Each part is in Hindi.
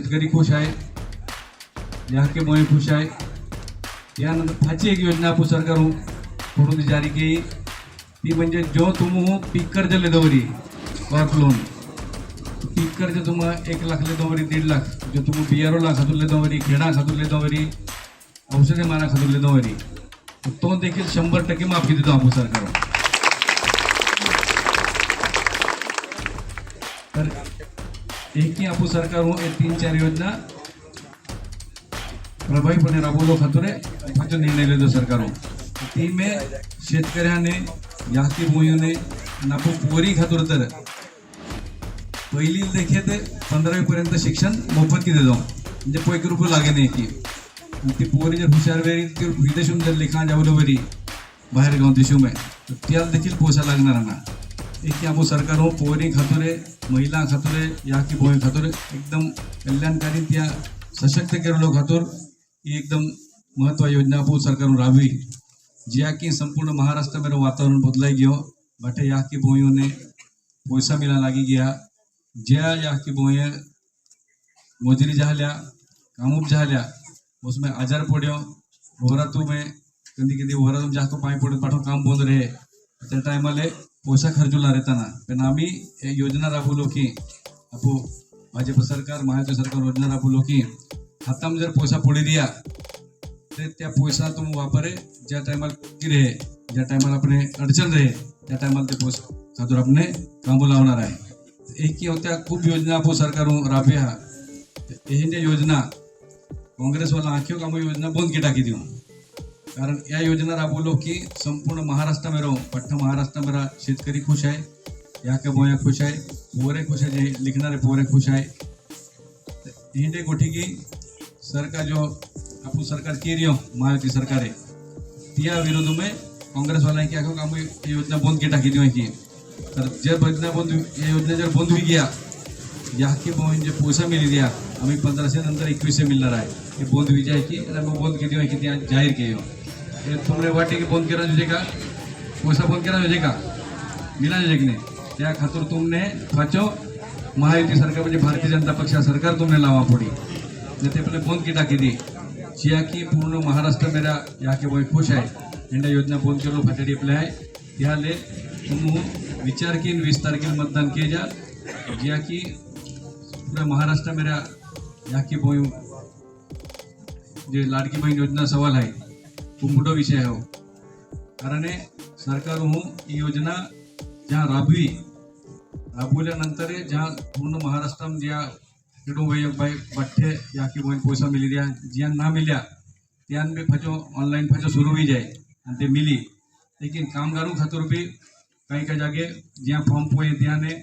शेतकरी खुश आहे. या के खुश आहे. यानंतर फाची एक योजना आपण सरकार करून जारी केली. ती म्हणजे जो तुम पीक कर्ज लेदवरी क्रॉप लोन पीक कर्ज तुम एक लाख लेदवरी दीड लाख. जो तुम बियारो लाख खातून लेदवरी खेडा खातून लेदवरी औषधी मारा खातून लेदवरी तो देखील शंभर टक्के माफी देतो आपण सरकार तर एकही आपण सरकार हे तीन चार योजना। प्रभावीपणे राबवलो खातोरे फक्त निर्णय लेतो सरकार ती मे शेतकऱ्याने याती मोहीने नापू पोरी खातोर तर पहिली देखील ते पंधरावी पर्यंत शिक्षण मोफत की देतो म्हणजे पैकी रुपये लागे नाही की ती पोरी जर हुशार वेरी ती विदेशून जर लिखा जावलं वरी, बाहेर गाव देशून आहे तर त्याला देखील पोसा लागणार ना की आपण सरकार हो पोरी खातोरे, महिला खातोरे या की बोय खातोरे, एकदम कल्याणकारी त्या सशक्त केलेलो खातोर, ही एकदम महत्व योजना आपण सरकार राबवी. ज्या की संपूर्ण महाराष्ट्र में वातावरण बदलाई गयो बटे या की बोयों ने पैसा मिला लागी गया. ज्या या की बोये मजुरी झाल्या, कामूप झाल्या, उसमें आजार पड्यो वरातू में कधी कधी वरातून जास्त पाणी पडत, पाठवून काम बंद रहे. त्या टायमाले पैसा खर्चुला रहताना पण आम्ही एक योजना राबवलो की आपो भाजप सरकार महायुती सरकार योजना राबवलो की हाताम जर पैसा पडी दिया, ते पैसा तुम वापरे, ज्या टायमाला की रहे, ज्या टायमाला अपने अडचण रहे, त्या टायमाला ते पैसा खातूर आपने कामू लावणार आहे एक की होत्या खूप योजना आपण सरकार राबव्या हे योजना काँग्रेसवाला आखियो काम योजना बंद की टाकी देऊ कारण या योजना राबवलो की संपूर्ण महाराष्ट्र में रहो पट्टा महाराष्ट्र में रहा शेतकरी खुश आहे, या के बोया खुश आहे, पोरे खुश आहे, जे लिखणारे पोरे खुश आहे. हिंडे गोठी की सरकार जो आपण सरकार केली हो, महायुती सरकार, त्या विरोध में कांग्रेस वाला क्या आखो काम ये योजना बंद की टाकी दी की तर जर योजना बंद, ये योजना जर बंद हुई गया, या की बोईन जे पैसा मिली दिया, आम्ही पंधराशे नंतर एकवीसशे मिळणार आहे. हे बंद जाए की आणि मग बंद की जाहीर केयो हे वाटते की बंद करा तुझे का? पैसा बंद करा तुझे का? मिला तुझे की त्या खातर तुमने फाचो? महायुती सरकार म्हणजे भारतीय जनता पक्ष सरकार तुमने लावा पडी। ते पहिले बंद की टाकी दी। जिया की पूर्ण महाराष्ट्र मेरा या के वही खुश है। इंडा योजना बंद करो केलो फाटे आपले आहे त्याले तुम विचार कीन वीस तारखेला मतदान किए जा। जिया की पूरा महाराष्ट्र मेरा या की बोई जे लाडकी बहन योजना सवाल आहे खूप मोठा विषय हो कारण सरकार हो ही योजना ज्या राबवी राबवल्यानंतर ज्या पूर्ण महाराष्ट्रात ज्या किडो भाई भाई बठ्ठे या की पैसा मिली द्या ज्या ना मिल्या त्यान बी फचो ऑनलाईन फचो सुरू हुई जाए ते मिली लेकिन कामगारों खातर भी काही काही जागे ज्या फॉर्म पोए त्याने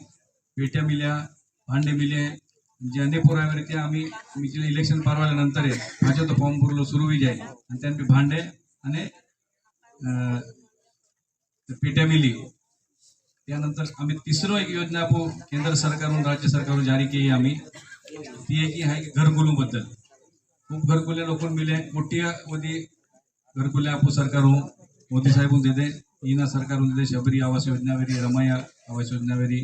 पेट्या मिल्या भांडे मिले ज्याने पुराव्यावर त्या आम्ही मी तिला इलेक्शन पारवाल्यानंतर आहे माझ्या तो फॉर्म भरलो सुरू आणि त्यांनी भांडे आणि अं, त्यानंतर आम्ही तिसरं एक योजना आपण केंद्र सरकारहून राज्य सरकारहून जारी केली आम्ही. ती एक आहे घरगुलूबद्दल खूप घरकुले लोक मिले. मोठी मध्ये घरकुले आपू सरकारहून मोदी साहेबून देते. इना सरकारहून देते. शबरी आवास योजनावेरी रमाया आवास योजनावेरी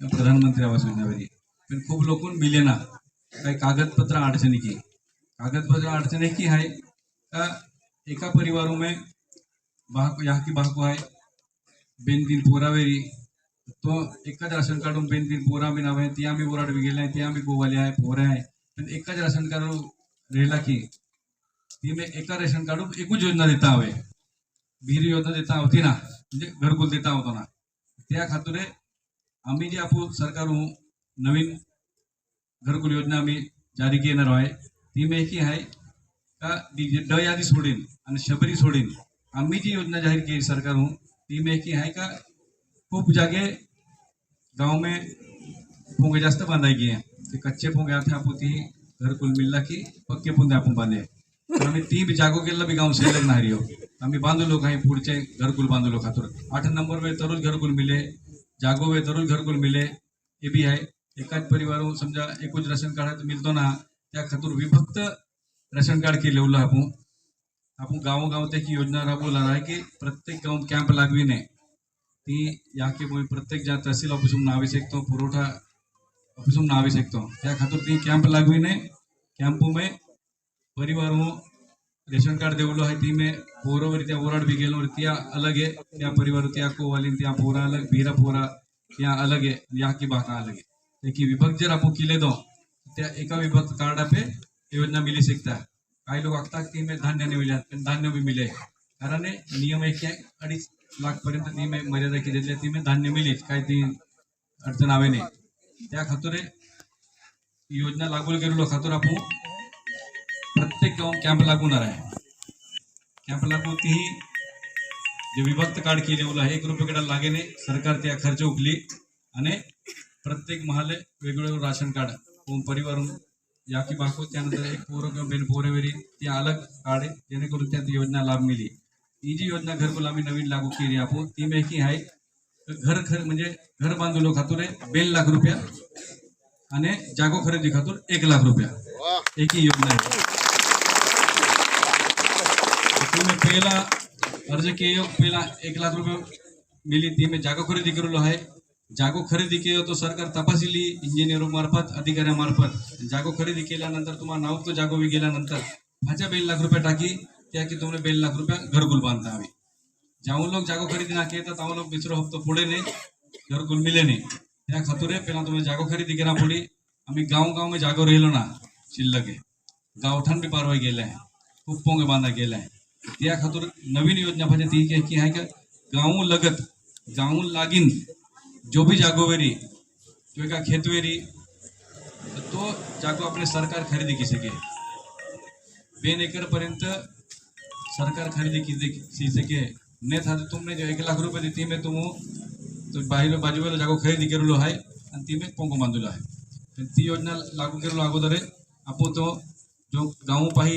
प्रधानमंत्री आवास योजनावेरी पण खूप लोकून मिले ना काही कागदपत्र अडचणी की कागदपत्र अडचणी की आहे का एका परिवारों में यहाँ की बाको है बेन तीन पोरावेरी तो एकच राशन कार्डून बेन तीन पोरा बी नाव आहे त्या आम्ही बोराड बी गेले त्या आम्ही गोवाले आहे, पोरे आहे. पण एकच राशन कार्ड रेला की, ती मी एका रेशन कार्डून एकूच योजना देता हवे. विहिरी योजना देता होती ना, म्हणजे घरकुल देता होतो ना. त्या खातुरे आम्ही जे आपण सरकार नवीन घरकुल योजना आम्ही जारी केणार आहे, ती मैकी आहे का डी यादी सोडेन शबरी सोडेन. आम्ही जी योजना जाहीर केली सरकारहून, ती मैकी आहे का? खूप जागे गाँव में पोंगे जास्त बांधायची आहे ते कच्चे पोंगे आथे आपण ती घरकुल मिळला की पक्के पोंगे आपण बांधे. तर आम्ही ती बी जागो केला बी गाव शिल्लक नाही हो आम्ही बांधलो काही पुढचे घरकुल बांधलो खातर आठ नंबर वे तरुण घरकुल मिले, जागो वे तरुण घरकुल मिले, हे बी आहे. एकाच परिवार समजा एकूच राशन कार्ड मिळतो ना, त्या खातर विभक्त राशन कार्ड के लेवल आप आप गाँव गाँव तक योजना राबवणार आहे की प्रत्येक गाव लगवी ने ती तो, तो। या यामुळे प्रत्येक ज्या तहसील ऑफ़िस में आई सकते पुरवठा ऑफिसून आवी शकतो त्या खातर ती कैम्प लगवी ने कॅम्पू में परिवारों रेशन कार्ड देवलो है, ती में पोरोवर त्या ओराड भी गेलो त्या अलग है त्या परिवार त्या को वाली त्या पोरा अलग भीरा पोरा त्या अलग है, या की बाका अलग है। लेकिन विभक्त जर आपण किले दो, त्या एका विभक्त कार्ड पे योजना मिली सकता काही लोक आखतात की मी धान्य नाही मिळात पण धान्य बी मिले। कारण नियम एक अडीच लाख पर्यंत नियम आहे, मर्यादा केलेली आहे ती मी धान्य मिळेल काय ती अडचण आवे नाही। त्या खातोरे योजना लागू केलेलो खातोर आपण प्रत्येक गावात कॅम्प लागवणार आहे कॅम्प लागू ती जे विभक्त कार्ड केलेलं आहे एक रुपयाकडे लागेने सरकार त्या खर्च आणि प्रत्येक महाले वेगवेगळं राशन कार्ड परिवार या की बाको त्यानंतर एक पोरं किंवा बेन पोरेवेरी ते अलग कार्ड आहे जेणेकरून त्यात योजना लाभ मिली ही जी योजना घरकुल आम्ही नवीन लागू केली आपण ती पैकी आहे घर खर म्हणजे घर बांधलो खातूर आहे बेल लाख रुपया आणि जागो खरेदी खातूर एक लाख रुपया एक ही योजना आहे तुम्ही पहिला अर्ज़ केयो पहिला एक लाख रुपये मिली ती मी जागो खरेदी करेलो आहे जागो खरेदी केलो तो सरकार तपासिली इंजिनियर मार्फत अधिकाऱ्यामार्फत जागो खरेदी केल्यानंतर तुम्हाला नाव तो जागो बी गेल्यानंतर माझ्या बेल लाख रुपये टाकी, त्या की तुम्ही बेल लाख रुपया घरकुल बांधता हवी ज्याहून लोक जागो खरेदी ना केलं तर लोक दुसरं हप्तो पुढे नाही घरकुल मिले नाही त्या खातुरे पहिला तुम्ही जागो खरेदी करा पुढे. आम्ही गाव गाव में जागो राहिलो ना, शिल्लक आहे. गावठाण बी पारवाई गेला आहे. खूप पोंगे बांधा गेला आहे. त्या खातर नवीन योजना पाहिजे ती की- की आहे का? गाव लगत गाव लागीन. जो भी जागोवेरी जो का खेतवेरी तर तो जागो आपले सरकार खरेदी की सके। बेन एकर पर्यंत सरकार खरेदी की सी सके। ने था तो तुमने जो एक लाख रुपये दी ती में तुम तो बाहेर बाजूला जागो खरेदी केलेलो आहे आणि ती में पोंको बांधलेलो आहे ती योजना लागू केलेलो अगोदर आपण तो जो गाव पाही